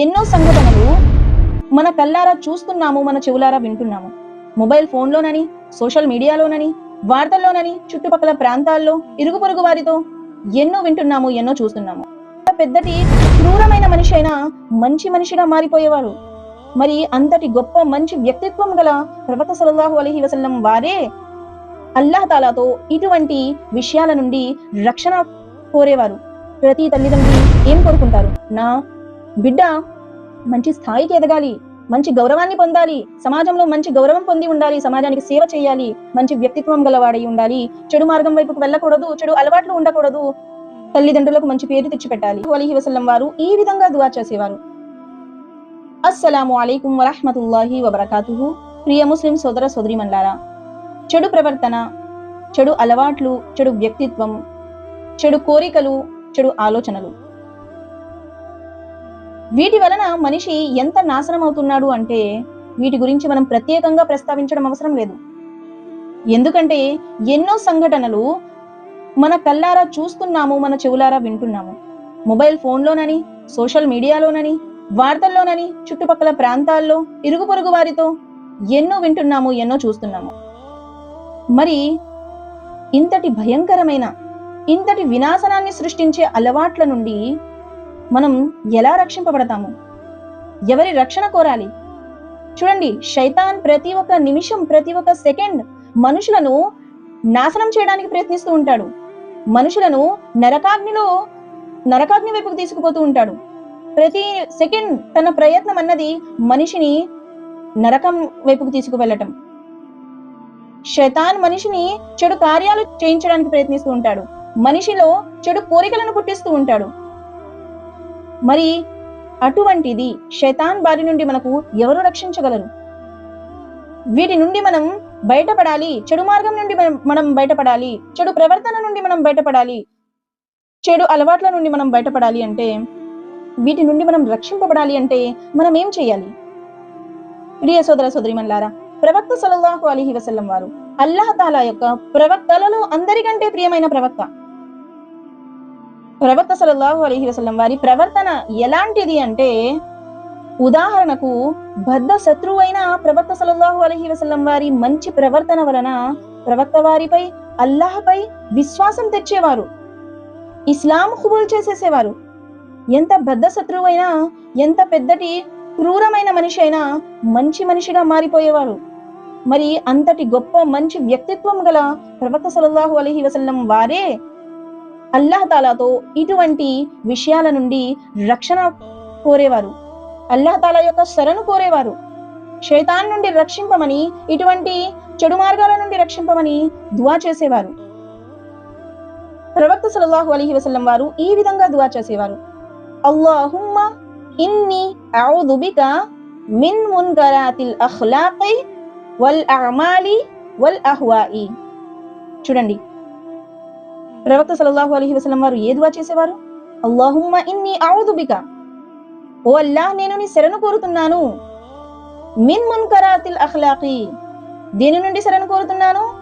ఎన్నో సంఘటనలు మన కల్లారా చూస్తున్నాము మన చెవులారా వింటున్నాము. మొబైల్ ఫోన్లోనని సోషల్ మీడియాలోనని వార్తల్లోనని చుట్టుపక్కల ప్రాంతాల్లో ఇరుగు పొరుగు వారితో ఎన్నో వింటున్నాము ఎన్నో చూస్తున్నాము. పెద్దటి క్రూరమైన మనిషి అయినా మంచి మనిషిగా మారిపోయేవారు. మరి అంతటి గొప్ప మంచి వ్యక్తిత్వం గల ప్రవక్త సల్లల్లాహు అలహి వసల్లం వారే అల్లాహ్ తాలాతో ఇటువంటి విషయాల నుండి రక్షణ కోరేవారు. ప్రతి తల్లిదండ్రులు ఏం కోరుకుంటారు? నా బిడ్డ మంచి స్థాయికి ఎదగాలి మంచి గౌరవాన్ని పొందాలి సమాజంలో మంచి గౌరవం పొంది ఉండాలి సమాజానికి సేవ చేయాలి మంచి వ్యక్తిత్వం గలవాడై ఉండాలి. చెడు మార్గం వైపుకు వెళ్ళకూడదు చెడు అలవాట్లు ఉండకూడదు. తల్లిదండ్రులకు మంచి పేరు తెచ్చిపెట్టాలి. అలీహి వసల్లం వారు ఈ విధంగా దువా చేసేవారు. అస్సలాము అలైకుం వరహమతుల్లాహి వబర్కాతుహు. ప్రియ ముస్లిం సోదర సోదరిమన్లారా చెడు ప్రవర్తన చెడు అలవాట్లు చెడు వ్యక్తిత్వం చెడు కోరికలు చెడు ఆలోచనలు. వీటి వలన మనిషి ఎంత నాశనం అవుతున్నాడు అంటే వీటి గురించి మనం ప్రత్యేకంగా ప్రస్తావించడం అవసరం లేదు. ఎందుకంటే ఎన్నో సంఘటనలు మన కల్లారా చూస్తున్నాము మన చెవులారా వింటున్నాము. మొబైల్ ఫోన్లోనని సోషల్ మీడియాలోనని వార్తల్లోనని చుట్టుపక్కల ప్రాంతాల్లో ఇరుగు పొరుగు వారితో ఎన్నో వింటున్నాము ఎన్నో చూస్తున్నాము. మరి ఇంతటి భయంకరమైన ఇంతటి వినాశనాన్ని సృష్టించే అలవాట్ల నుండి మనం ఎలా రక్షింపబడతాము? ఎవరి రక్షణ కోరాలి? చూడండి శైతాన్ ప్రతి ఒక్క నిమిషం ప్రతి ఒక్క సెకండ్ మనుషులను నాశనం చేయడానికి ప్రయత్నిస్తూ ఉంటాడు. మనుషులను నరకాగ్నిలో నరకాగ్ని వైపుకు తీసుకుపోతూ ఉంటాడు. ప్రతి సెకండ్ తన ప్రయత్నం అన్నది మనిషిని నరకం వైపుకు తీసుకువెళ్ళటం. శైతాన్ మనిషిని చెడు కార్యాలు చేయించడానికి ప్రయత్నిస్తూ ఉంటాడు. మనిషిలో చెడు కోరికలను పుట్టిస్తూ ఉంటాడు. మరి అటువంటిది శైతాన్ బారి నుండి మనకు ఎవరు రక్షించగలరు? వీటి నుండి మనం బయటపడాలి చెడు మార్గం నుండి మనం- మనం బయటపడాలి చెడు ప్రవర్తన నుండి మనం బయటపడాలి చెడు అలవాట్ల నుండి మనం బయటపడాలి అంటే వీటి నుండి మనం రక్షింపబడాలి అంటే మనం ఏం చేయాలి? ప్రియ సోదర సోదరిమన్లారా ప్రవక్త సల్లల్లాహు అలీహి వసల్లం వారు అల్లాహ్ తాలా యొక్క ప్రవక్తలలో అందరికంటే ప్రియమైన ప్రవక్త. ప్రవర్త సలల్లాహు అలీహి వసలం వారి ప్రవర్తన ఎలాంటిది అంటే ఉదాహరణకు బద్ధ శత్రువైన ప్రవర్త సలల్లాహు అలహి వసలం వారి మంచి ప్రవర్తన వలన ప్రవక్త వారిపై అల్లాహపై విశ్వాసం తెచ్చేవారు. ఇస్లాం ఖుబూల్ చేసేసేవారు. ఎంత బద్ధ శత్రువైనా ఎంత పెద్దటి క్రూరమైన మనిషి అయినా మంచి మనిషిగా మారిపోయేవారు. మరి అంతటి గొప్ప మంచి వ్యక్తిత్వం గల ప్రవక్త సలల్లాహు అలహి వసల్లం వారే అల్లాహ్ తాలాతో ఇటువంటి విషయాల నుండి రక్షణ కోరేవారు. అల్లాహతాలా యొక్క శరణు కోరేవారు. శైతాన్ నుండి రక్షింపమని ఇటువంటి చెడు మార్గాల నుండి రక్షింపమని దువా చేసేవారు. ప్రవక్త సల్లల్లాహు అలీహి వసల్లం వారు ఈ విధంగా దువా చేసేవారు. అల్లాహుమ్మ ఇన్ని అఊదు బిక మిన్ మున్కరాతిల్ అఖ్లాqi వల్ అమాలి వల్ అహ్వాయి. చూడండి. ప్రవక్త సల్లల్లాహు అలహి వసలం వారు ఏ దువా చేసేవారు? అల్లాహుమ్మ ఇన్ని అఊదు ఓ అల్లాహ్ నేను నీ శరణు కోరుతున్నాను. మిన్ మున్కరాతిల్ అఖ్లాqi దేని నుండి శరణు కోరుతున్నాను?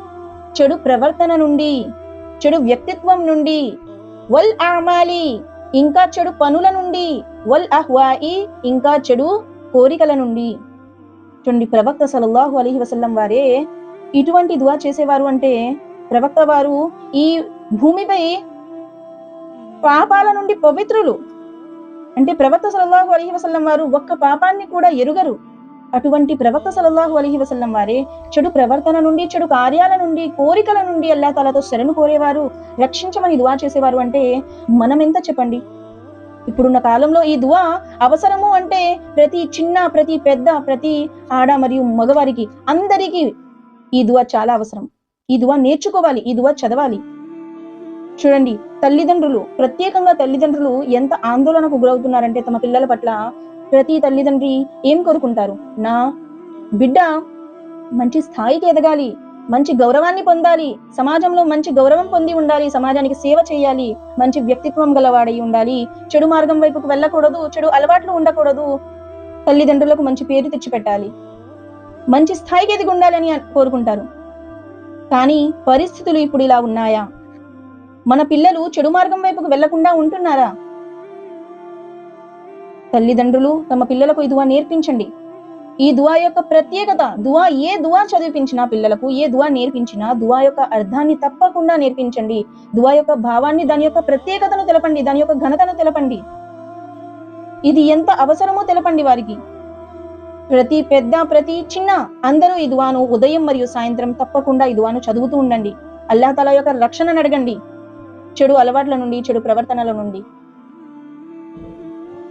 చెడు ప్రవర్తన నుండి. చెడు వ్యక్తిత్వం నుండి. వల్ ఆమాలి. ఇంకా చెడు పనుల నుండి. వల్ అహ్వాయి. ఇంకా చెడు కోరికల నుండి. చూడండి ప్రవక్త సలల్లాహు అలీహి వసల్లం వారే ఇటువంటి దువా చేసేవారు అంటే ప్రవక్త వారు ఈ భూమిపై పాపాల నుండి పవిత్రులు. అంటే ప్రవక్త సలల్లాహు అలహి వసల్లం వారు ఒక్క పాపాన్ని కూడా ఎరుగరు. అటువంటి ప్రవక్త సలల్లాహు అలహి వసల్లం వారే చెడు ప్రవర్తన నుండి చెడు కార్యాల నుండి కోరికల నుండి అల్లా తాలతో శరణు కోరేవారు రక్షించమని దువా చేసేవారు అంటే మనం ఎంత చెప్పండి? ఇప్పుడున్న కాలంలో ఈ దువా అవసరము అంటే ప్రతి చిన్న ప్రతి పెద్ద ప్రతి ఆడ మరియు మగవారికి అందరికీ ఈ దువా చాలా అవసరం. ఈ దువా నేర్చుకోవాలి ఈ దువా చదవాలి. చూడండి తల్లిదండ్రులు ప్రత్యేకంగా తల్లిదండ్రులు ఎంత ఆందోళనకు గురవుతున్నారంటే తమ పిల్లల పట్ల ప్రతి తల్లిదండ్రి ఏం కోరుకుంటారు? నా బిడ్డ మంచి స్థాయికి ఎదగాలి మంచి గౌరవాన్ని పొందాలి సమాజంలో మంచి గౌరవం పొంది ఉండాలి సమాజానికి సేవ చేయాలి మంచి వ్యక్తిత్వం గలవాడై ఉండాలి. చెడు మార్గం వైపుకు వెళ్ళకూడదు చెడు అలవాట్లు ఉండకూడదు. తల్లిదండ్రులకు మంచి పేరు తెచ్చిపెట్టాలి. మంచి స్థాయికి ఎదిగి ఉండాలని కోరుకుంటారు. కానీ పరిస్థితులు ఇప్పుడు ఇలా ఉన్నాయా? మన పిల్లలు చెడు మార్గం వైపుకు వెళ్ళకుండా ఉంటున్నారా? తల్లిదండ్రులు తమ పిల్లలకు ఈ దువా నేర్పించండి. ఈ దువా యొక్క ప్రత్యేకత దువా ఏ దువా చదివించినా పిల్లలకు ఏ దువా నేర్పించినా దువా యొక్క అర్థాన్ని తప్పకుండా నేర్పించండి. దువా యొక్క భావాన్ని దాని యొక్క ప్రత్యేకతను తెలపండి దాని యొక్క ఘనతను తెలపండి. ఇది ఎంత అవసరమో తెలపండి వారికి. ప్రతి పెద్ద ప్రతి చిన్న అందరూ ఈ దువాను ఉదయం మరియు సాయంత్రం తప్పకుండా ఈ దువాను చదువుతూ ఉండండి. అల్లాహ్ తల యొక్క రక్షణను అడగండి. చెడు అలవాట్ల నుండి చెడు ప్రవర్తనల నుండి.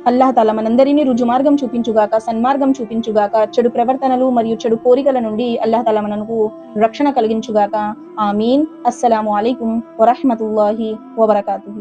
అల్లాహ్ తాలా మనందరినీ రుజుమార్గం చూపించుగాక సన్మార్గం చూపించుగాక చెడు ప్రవర్తనలు మరియు చెడు కోరికల నుండి అల్లాహ్ తాలా మనకు రక్షణ కలిగించుగాక. ఆమీన్. అస్సలాము అలైకుం వరహమతుల్లాహి వబర్కాతు